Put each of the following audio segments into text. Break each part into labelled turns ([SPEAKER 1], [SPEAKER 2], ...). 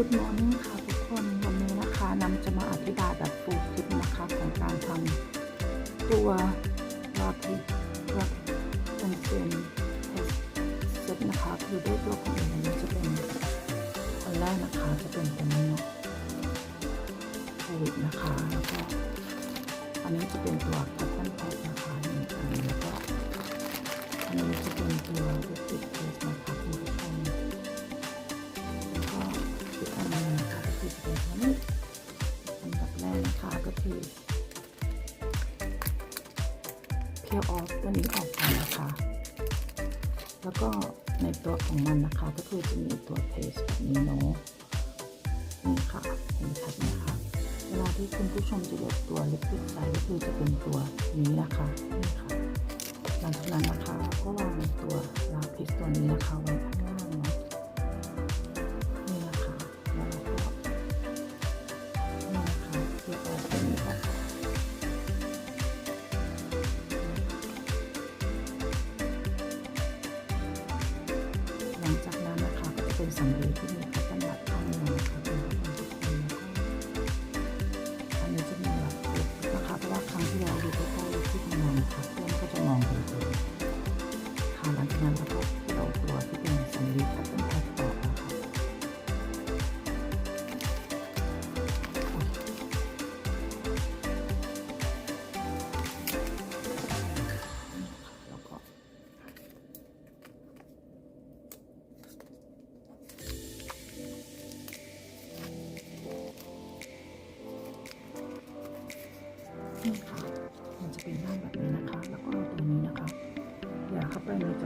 [SPEAKER 1] Good Morning ค่ะทุกคนวันนี้นะคะนำจะมาอธิบายแบบฟูลคลิปนะคะของการทำตัวรอทิรอทิเป็นเซนเซตนะคะคือด้วยตัวของเองนี้จะเป็นคนแรกนะคะจะเป็นตัวนี้เนาะโควิดนะคะแล้วก็อันนี้จะเป็นตัวแคปตันแพ็คนะคะหนึ่อันแล้วก็อันนี้จะเป็นตัววิปปิ้งเทสนะคะคุณผู้ชม นะคะก็คือจะเป็นตัวนี้อันดับแรกนะคะก็คือเพียออฟตัวนี้ออกก่อนะคะ แล้วก็ในตัวของมันนะคะก็คือจะมีตัวเพสแบบนี้เนาะนี่ค่ะเห็นชัดไหมคะเวลาที่คุณผู้ชมจะหยดตัวลิปสติกใส่ก็คือจะเป็นตัวนี้นะคะนี่ค่ะหลังจากนั้นนะคะก็วางตัวลาพิสตัวนี้นะคะไว้ข้าง ก็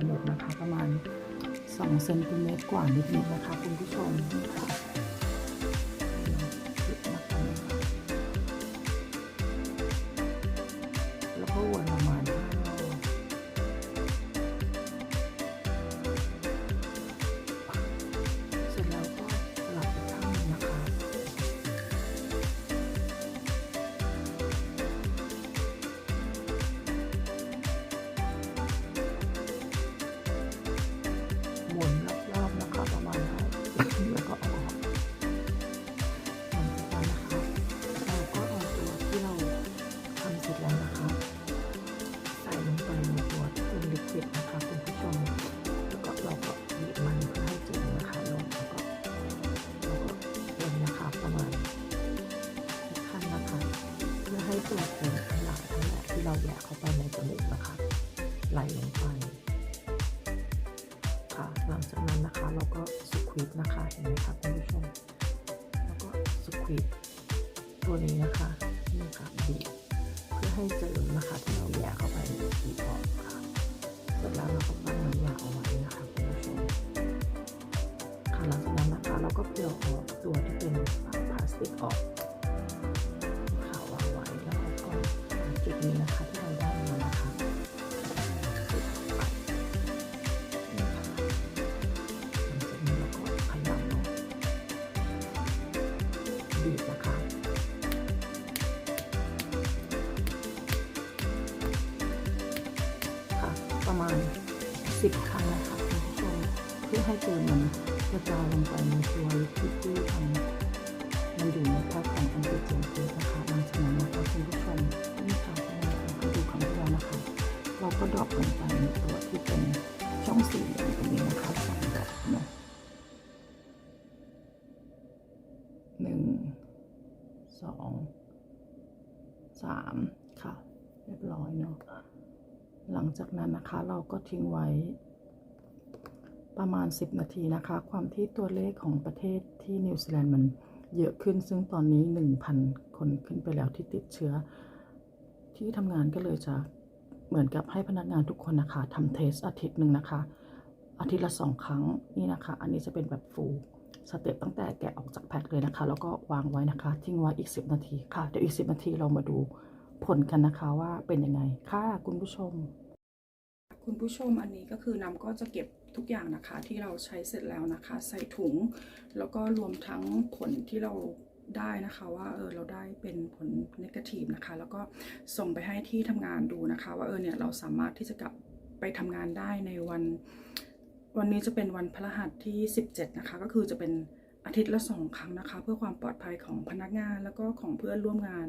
[SPEAKER 1] เข้าไปในจมูกนะคะ ประมาณ2เซนติเมตรกว่านิดๆนะคะคุณผู้ชม เข้าไปในจมูกนะคะ ไหลลงไปค่ะหลังจากนั้นนะคะเราก็สควีตนะคะเห็นไหมคะคุณผู้ชมแล้วก็สควีตตัวนี้นะคะนี่ค่ะบีบเพื่อให้เจอนะคะที่เราแยกเข้าไปบีบออกค่ะเสร็จแล้วเราก็ปั้นน้ำยาเอาไว้นะคะคุณผู้ชมค่ะหลังจากนั้นนะคะเราก็เปลี่ยนออกตัวที่เป็นพลาสติกออก ประมาณ 10 ครั้งนะคะคุณผู้ชมเพื่อให้เจอมันกระจายลงไปในตัวลิควิดที่ทำมันอยู่ในแพ็คของแอนติเจนเทสนะคะหลังจากนั้นนะคะคุณผู้ชมนี่ค่ะที่เราก็ดูครั้งที่แล้วนะคะ เราก็ดรอปลงไปในตัวที่เป็นช่องสี่เหลี่ยมตรงนี้นะคะสองดอกเนาะหนึ่งสองสามค่ะ เรียบร้อยเนาะ หลังจากนั้นนะคะเราก็ทิ้งไว้ ประมาณ 10 นาทีนะคะ ความที่ตัวเลขของประเทศที่นิวซีแลนด์มันเยอะขึ้นซึ่งตอนนี้ 1,000 คนขึ้นไปแล้วที่ติดเชื้อ ที่ทำงานก็เลยจะเหมือนกับให้พนักงานทุกคนนะคะทำเทสอาทิตย์หนึ่งนะคะ อาทิตย์ละสองครั้งนี่นะคะ อันนี้จะเป็นแบบฟูสเต็ปตั้งแต่แกะออกจากแพ็คเลยนะคะ แล้วก็วางไว้นะคะ ทิ้งไว้อีก 10 นาทีค่ะ เดี๋ยวอีก 10 นาทีเรามาดู ผลกันนะคะว่าเป็นยังไงค่ะคุณผู้ชม
[SPEAKER 2] คุณผู้ชมอันนี้ก็คือน้ำก็จะเก็บทุกอย่างนะคะที่เราใช้เสร็จแล้วนะคะ ใส่ถุง แล้วก็รวมทั้งผลที่เราได้นะคะว่าเออเราได้เป็นผลนกาทีฟนะคะ แล้วก็ส่งไปให้ที่ทำงานดูนะคะ ว่าเออเนี่ยเราสามารถที่จะกลับไปทำงานได้ในวัน วันนี้จะเป็นวันพฤหัสที่ 17 นะคะ ก็คือจะเป็นอาทิตย์ละสองครั้งนะคะ เพื่อความปลอดภัยของพนักงานแล้วก็ของเพื่อนร่วมงาน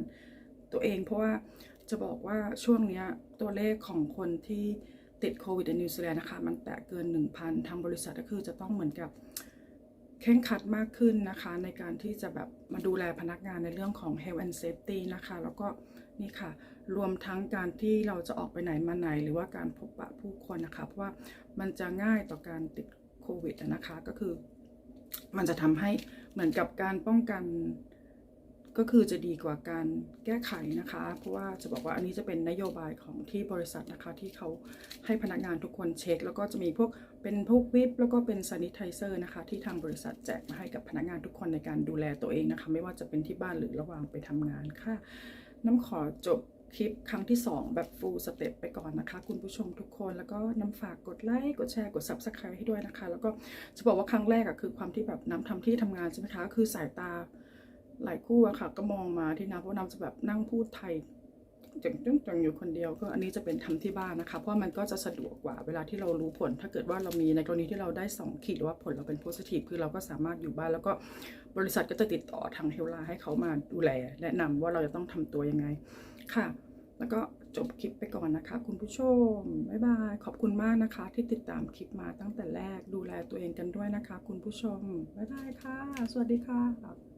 [SPEAKER 2] ตัวเอง เพราะว่าจะบอกว่าช่วงนี้ตัวเลขของคนที่ติดโควิดในนิวซีแลนด์นะคะมันแตะเกิน 1,000 ทางบริษัทก็คือจะต้องเหมือนกับเคร่งครัดมากขึ้นนะคะ ในการที่จะแบบมาดูแลพนักงานในเรื่องของ health and safety นะคะ แล้วก็นี่ค่ะ รวมทั้งการที่เราจะออกไปไหนมาไหน หรือว่าการพบปะผู้คนนะคะ เพราะว่ามันจะง่ายต่อการติดโควิดนะคะ ก็คือ มันจะทำให้เหมือนกับการป้องกัน ก็คือจะดีกว่าการแก้ไขนะคะ เพราะว่าจะบอกว่าอันนี้จะเป็นนโยบายของที่บริษัทนะคะ ที่เขาให้พนักงานทุกคนเช็ค แล้วก็จะมีพวกเป็นพวกวิปแล้วก็เป็นซานิไทเซอร์นะคะ ที่ทางบริษัทแจกมาให้กับพนักงานทุกคนในการดูแลตัวเองนะคะ ไม่ว่าจะเป็นที่บ้านหรือระหว่างไปทำงานค่ะ น้ำขอจบคลิปครั้งที่ 2 แบบ full step ไปก่อนนะคะ คุณผู้ชมทุกคนแล้วก็น้ำฝากกดไลค์กดแชร์กด subscribe ให้ด้วยนะคะ แล้วก็จะบอกว่าครั้งแรกอะคือความที่แบบน้ำทำที่ทำงานใช่ไหมคะ คือสายตา หลายคู่อะค่ะ ก็มองมาที่น้ำเพราะน้ำจะแบบนั่งพูดไทยจังจังจังอยู่คนเดียวก็อันนี้จะเป็นทำที่บ้านนะคะ เพราะมันก็จะสะดวกกว่าเวลาที่เรารู้ผล ถ้าเกิดว่าเรามีในกรณีที่เราได้ 2 ขีดว่าผลเราเป็นโพสิทีฟคือเราก็สามารถอยู่บ้านแล้วก็บริษัทก็จะติดต่อทางเฮลลาให้เขามาดูแล แนะนำว่าเราจะต้องทำตัวยังไงค่ะ แล้วก็จบคลิปไปก่อนนะคะ คุณผู้ชมบ๊ายบายขอบคุณมากนะคะ ที่ติดตามคลิปมาตั้งแต่แรกดูแลตัวเองกันด้วยนะคะ คุณผู้ชมบ๊ายบายค่ะ สวัสดีค่ะ